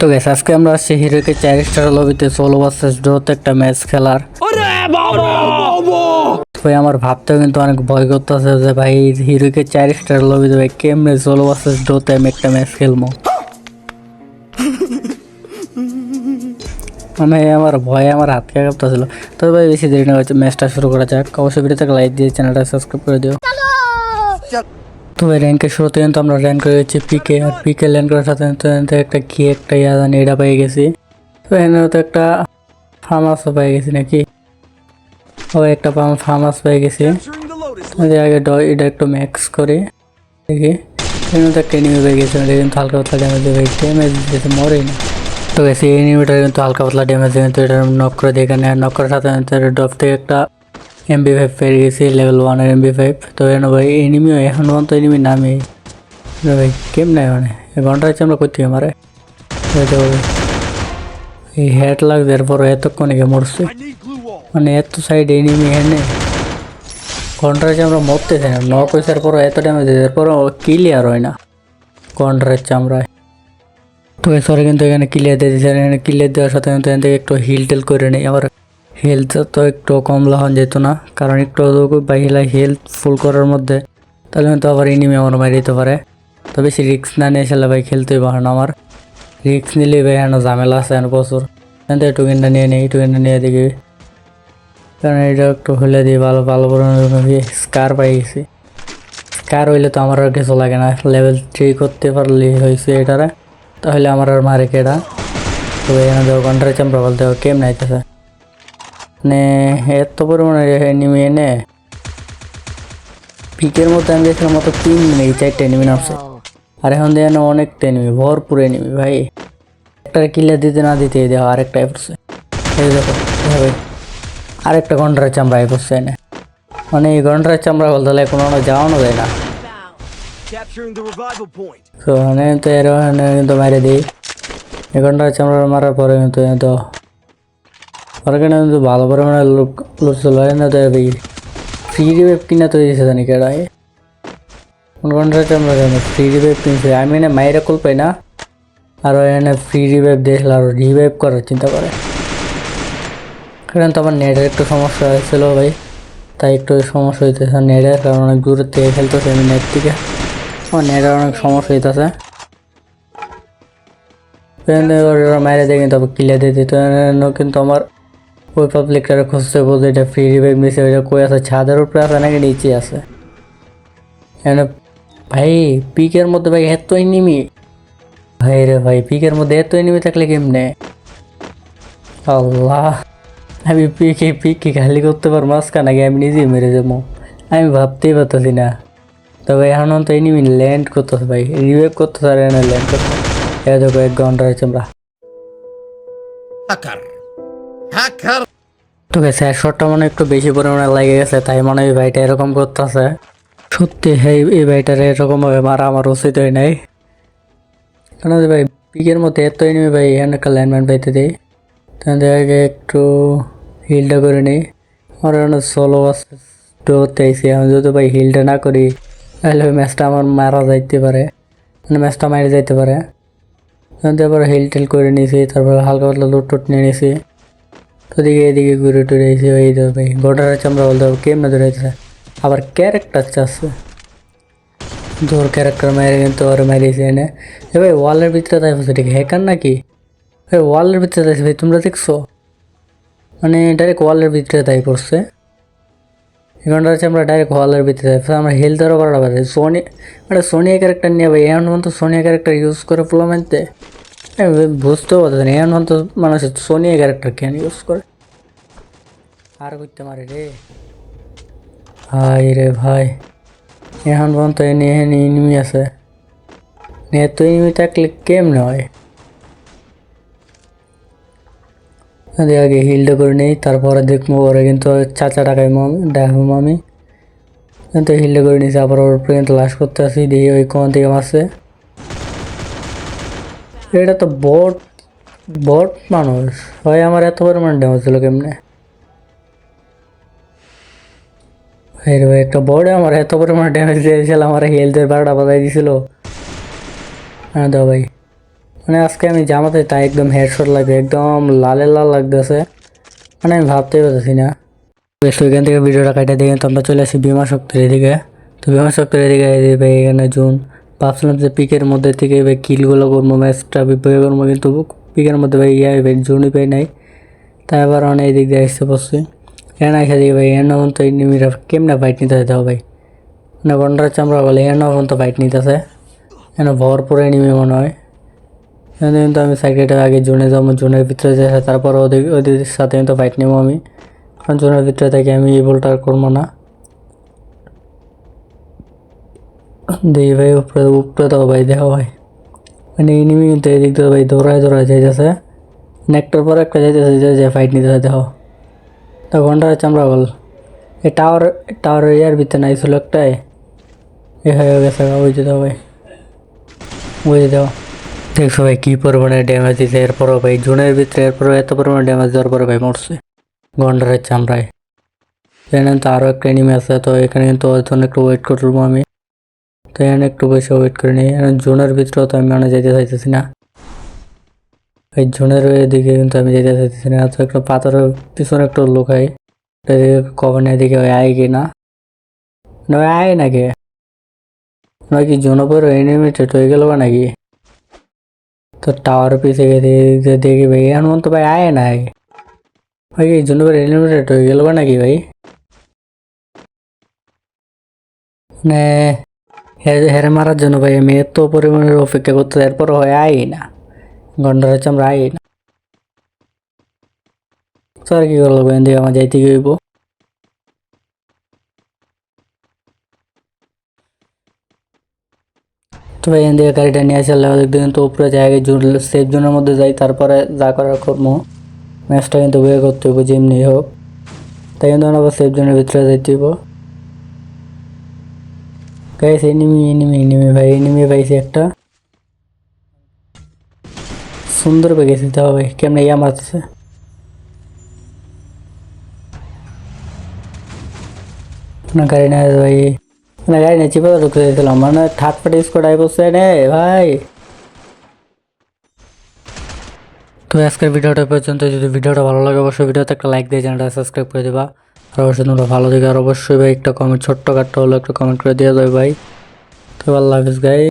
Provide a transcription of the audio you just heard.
তো গেছে আজকে আমরা আসছি হিরোকে চার স্টার লবিতে। সোলো ভার্সেস ডোতে একটা ম্যাচ খেলার। ভাই আমার ভাবতেও কিন্তু অনেক ভয় করতেছে যে ভাই হিরোকে চার স্টার লবিতে ভাই কেমনে সোলো ভার্সেস ডোতে আমি একটা ম্যাচ খেলব? মানে আমার ভয়ে আমার হাত কাঁপতেছিল। তো ভাই বেশি দেরি না হচ্ছে ম্যাচটা শুরু করা যাক। অবশ্যই ভিডিওতে লাইক দিয়ে চ্যানেলটা সাবস্ক্রাইব করে দিও। তো ভাই র্যাঙ্কের শুরুতে কিন্তু আমরা র্যাঙ্ক করে গেছি পিকে আর পিকে ল্যান্ড করার সাথে সাথে একটা কি, একটা ইয়া জানি এটা পেয়ে গেছি। তো এখানে তো একটা ফার্ম হাউসও পেয়ে গেছি নাকি? ও, একটা ফার্ম হাউস পেয়ে গেছি। আগে এটা একটু ম্যাক্স করে। দেখি। এখানে তো একটা এনিমি পেয়ে গেছে কিন্তু হালকা পাতলা ড্যামেজ দেবে। ড্যামেজ দিতেছে মরেই না। তো গেছি এই এনিমিটা কিন্তু হালকা পাতলা ড্যামেজ কিন্তু এটা নক করে দিয়ে এখানে নক করার সাথে ড্রপ থেকে একটা এমবি ফাইভ পেয়ে গেছি লেভেল ওয়ানের এমবি ফাইভ তো এনে ভাই এনিমিও এখন পর্যন্ত এনিমি নামে। ভাই কেম নাই মানে। ঘণ্টা হচ্ছে আমরা করতে মারে এই তো ভাই, এই হেড লাগছে এরপর এতক্ষণে গিয়ে মরছে মানে এত সাইড এনিমি হেনে ঘণ্টা হচ্ছে আমরা মরতেছি না। নক হয়েছে পর এত ড্যামেজ এরপর ক্লিয়ার হয় না। ঘণ্টা হচ্ছে আমরা। তো সরে কিন্তু এখানে ক্লিয়ার দিয়ে আর এখানে ক্লিয়ার দেওয়ার সাথে কিন্তু এখান থেকে একটু হিল টেল করে নিই। আবার হেলথ তো একটু কম লাগান যেত না, কারণ একটু বাহিলা হেলথ ফুল করার মধ্যে, তাহলে হয়তো আবার এনিমি আমার মারি দিতে পারে। তো বেশি রিক্স না নিয়ে আসলে ভাই খেলতেই পারে না আমার। রিক্স নিলে ভাই এখন ঝামেলা আছে এখন প্রচুর। এখান থেকে টুকিনটা নিয়ে নিই টুকিনটা নিয়ে দেখি কারণ এটা একটু হলে দিই ভালো ভালো করে স্কার পাই গেছি। স্কার হইলে তো আমার আর কিছু লাগে না লেভেল থ্রি করতে পারলে হয়েছে এটারে। তাহলে আমার আর মারে কেডা? তো এখানে দেখো ঘণ্টার চামড়া বলতে কেমন আইতেছে? মানে এত পরিমাণে এনিমি এনে পিকের মধ্যে আমি দেখলাম মতো তিন মিনিট চারটে এনিমি নামছে। আর এখন দেখেন অনেকটা এনিমি ভরপুর এনিমি ভাই। একটা কিলার দিতে না দিতে দেখো আরেকটা পড়ছে। এই দেখো, এভাবে। আরেকটা ঘণ্টার চামড়া পড়ছে এনে। মানে এই ঘণ্টার চামড়া বলতে হলে কোনো যাওয়ানো যায় না. তো মানে তো এর কিন্তু মারে দিই। এই ঘণ্টার চামড়া মারার পরে কিন্তু না এই ফ্রি রিভেভ কিনা তো দিয়েছে জানি কেডা কোন ঘণ্টার চামড়া জানি ফ্রি রিভেভ কিনছে। আমি এনে মাইরা কুল পাই না। আর এনে ফ্রি রিভেভ দেখলে আর রিভাইভ করার চিন্তা করে। কারণ তো আমার নেটের একটু সমস্যা হয়েছিল ভাই। তাই একটু সমস্যা হইতেছে। নেটের কারণ অনেক দূর থেকে খেলতেছে আমি নেট থেকে। আমার নেটের অনেক সমস্যা হইতেছে। মাইরে দিয়ে কিন্তু ক্লিয়ার দিয়ে দিত। কিন্তু আমার ওই পাবলিকটারে খুঁজতে বলতে এটা ফ্রি রিভাইভ নিছে, ওইটা কই আছে? ছাদের উপরে আছে নাকি নিচে আছে? এনে ভাই পিকের মধ্যে ভাই এত এনিমি ভাই রে ভাই পিকের মধ্যে এত এনিমি থাকলে কেমনে? আল্লাহ, আমি পিকে পিকে খালি করতে পারব, মাঝখানে আগে আমি নিজেই মেরে যাব। আমি ভাবতেই পারতেছি না। তবে এখন তো এনিমি ল্যান্ড করতেছে ভাই রিভাইভ করতেছে আর এনে ল্যান্ড করতে এ দেখো, এক ঘণ্টা হয়েছে আমরা Hacker. Hacker. তো গেছে শটটা মনে একটু বেশি পরিমাণে লেগে গেছে, তাই মনে হয় ভাইটা এরকম করতেছে। সত্যি, এই এই ভাইটার এরকম ভাবে মারা আমার উচিত হয় নাই। কেন ভাই, পিকের মধ্যে এত এনিমি ভাই, এখানে একটা ল্যান্ডম্যান পাইতে দিই। আগে একটু হিলটা করে নিই। আমার এখানে সোলো ডোতে আইসি আমি যদি ভাই হিলটা না করি, তাহলে ওই ম্যাচটা আমার মারা যাইতে পারে। মানে ম্যাচটা মারা যাইতে পারে। তারপর হিল টিল করে নিয়েছি, তারপর হালকা পাতলা লুট টুট নিয়ে নিয়েছি। তো দিকে এদিকে ঘুরে টুরে এসে তো ভাই গোটার চামড়া বলতে হবে, কেমনে ধরে যেতেছে আবার ক্যারেক্টার চাচ্ছে তোর ক্যারেক্টার মেরে কিন্তু ওর মেরেছে এনে। এ ভাই ওয়ালের ভিতরে তাই বসে ঠিক হ্যাকার নাকি? ভাই ওয়ালের ভিতরে তাই ভাই, তোমরা দেখছ? মানে ডাইরেক্ট ওয়ালের ভিতরে তাই পড়ছে এখানটা হচ্ছে আমরা ডাইরেক্ট ওয়ালের ভিতরে যাই আমরা হেলথ আরও পারে সোনি মানে সোনিয়া ক্যারেক্টার নিয়ে ভাই এমন মতো সোনিয়া ক্যারেক্টার ইউজ করে ফুলামেন্টে বুঝতেও পারতেছি এমন তো মানুষ সোনিয়া ক্যারেক্টার কেন ইউজ করে? আর করতে মারে রে? ভাই রে ভাই। এখন পর্যন্ত এনে এনে ইনিমি আছে। এত ইনিমি থাকলে কেমনে হয়? আগে হিলটা করে নেই, তারপরে দেখব ওরা কিন্তু চাচা টাকায় মামি, দেখব মামি। কিন্তু হিলটা করে নিয়েছি, আবার ওর উপরে কিন্তু লাশ করতে আসি, দিয়ে ওই কোন থেকে মারছে? এটা তো বট বট মানুষ। ভাই, আমার এত পরিমাণ ড্যামেজ ছিল কেমনে? ভাই ভাই, একটা বড়ে আমার এত পরিমাণ ড্যামেজ দিয়েছিল আমার হেলথের বারোটা বাজাই দিছিল। হ্যাঁ দাও ভাই। মানে আজকে আমি জামাতে তাই একদম হেডশট লাগবে একদম লালে লাল লাগতেছে। মানে আমি ভাবতেই পারতেছি না। বেশ ওইখান থেকে ভিডিওটা কাটা দিয়ে, তো আমরা চলে আসি বিমা শক্তির এদিকে। তো বিমা শক্তির এদিকে ভাই, এখানে জুন। ভাবছিলাম যে পিকের মধ্যে থেকে ভাই কিলগুলো করব, ম্যাচটা বিপয় করব, কিন্তু পিকের মধ্যে ভাই ইয়ে ভাই জুনই পাই নাই। তাই আবার অনেক দিক দিয়ে আসতে পারছি এখানে এসে দিকে ভাই এর তো এই নিমিরা কেমনে ফাইট নিতে হবে ভাই। মানে গন্ডার চামড়া বলে এর নাম তো ফাইট নিতেছে। এখানে ভরপুর এনিমি মনে হয়। এখানে কিন্তু আমি সাইকেলটা আগে জোনে যাব জোনের ভিতরে যাই তারপর ওদের ওদের সাথে কিন্তু ফাইট নেব আমি। কারণ জোনের ভিতরে থেকে আমি এই বলটা করব না। দেখি ভাই, উপরে উপরে তো ভাই দেখো ভাই। মানে এনিমি কিন্তু এই দিক দিয়ে ভাই দৌড়ায় দৌড়ায় যাইতেছে। একটার পর একটা যাইতেছে, যে ফাইট নিতে হয় দেখো তো ঘণ্টা চামড়া বল। এই টাওয়ার টাওয়ার এরিয়ার ভিতরে নাই ছিল একটাই। এ হয়ে গেছে, ওই দাও ভাই। যে দাও। দেখছ ভাই, কী পরিমাণে ড্যামেজ দিছে, এরপরও ভাই, জুনের ভিতরে এরপরও এত পরিমাণে ড্যামেজ দেওয়ার পরে ভাই মরছে। গন্ডারের চামড়ায় এখানে তো আরও একটা এনিমি আছে, তো এখানে কিন্তু একটু ওয়েট করব আমি। তো এখানে একটু বসে ওয়েট করে নিই এখানে জোনের ভিতরেও তো আমি মানে যেতে চাইতেছি না। এই জোনের দিকে কিন্তু আমি যেতে চাইতেছি না। তো একটা পাথরের পিছনে একটু লুকাই। কখন এদিকে ওই আয় কি না না আয় নাকি? নয় কি জনপর এনিমিটেড হয়ে গেল নাকি? তো টাওয়ার পিছে গিয়ে দেখি ভাই এমন তো ভাই আয় নাই। ভাই এই জনপর এনিমিটেড হয়ে গেল নাকি ভাই? মানে হেরে মারার জন্য ভাই, আমি এত পরিমাণের অপেক্ষা করতে এরপর হয় আই না। গন্ডার হচ্ছে আমরা আই না। স্যার, কি করল এখান আমার যাইতে গইব তো ভাই এখান গাড়িটা নিয়ে আসলে দেখবেন তো উপরে জায়গায় সেফ জোনের মধ্যে যাই, তারপরে যা করার করব। ম্যাচটা কিন্তু বের করতে হইব, যেমনি হোক। তাই কিন্তু আমরা সেফ জোনের ভিতরে যাইতে হইব। গাইস এনিমি এনিমি এনিমি ভাই এনিমি পাইছি একটা। সুন্দর পেয়েছি তাও ভাই, কেমন ইয়া মারতেছে? না, গাড়ি না ভাই। না, গাড়ি না চিপা ঢুকতে দিয়েছিলাম। মানে থার্ড পার্টি স্কোয়াড আই বসছে রে ভাই। তো আজকের ভিডিওটা পর্যন্ত, যদি ভিডিওটা ভালো লাগে, অবশ্যই ভিডিওতে একটা লাইক দিয়ে চ্যানেলটা সাবস্ক্রাইব করে দেবা। অবশ্যই তোমরা ভালো থেকে আর অবশ্যই ভাই একটা কমেন্ট ছোট্ট কাটটা হলো একটা কমেন্ট করে দিয়ে যাবে ভাই। তো আল্লাহ হাফিজ গাই